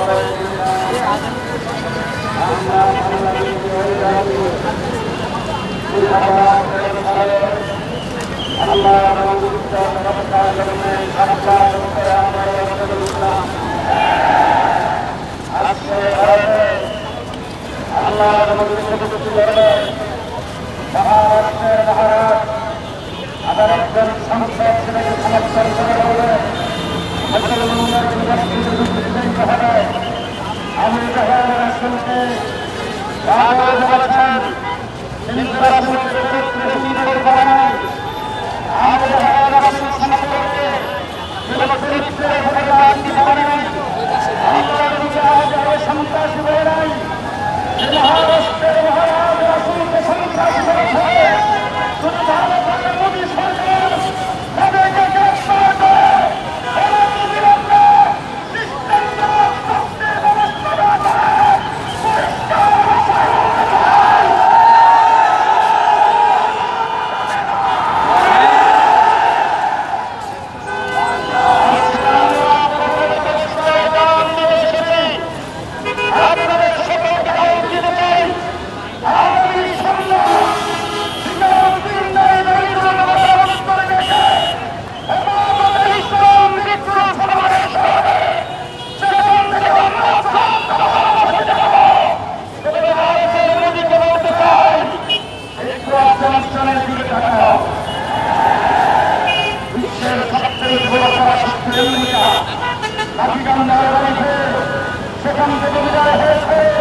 মহারাষ্ট্রের বলেছেন লাঠিকান্ডা হয়েছে সেখান থেকে বিদায় হয়েছে।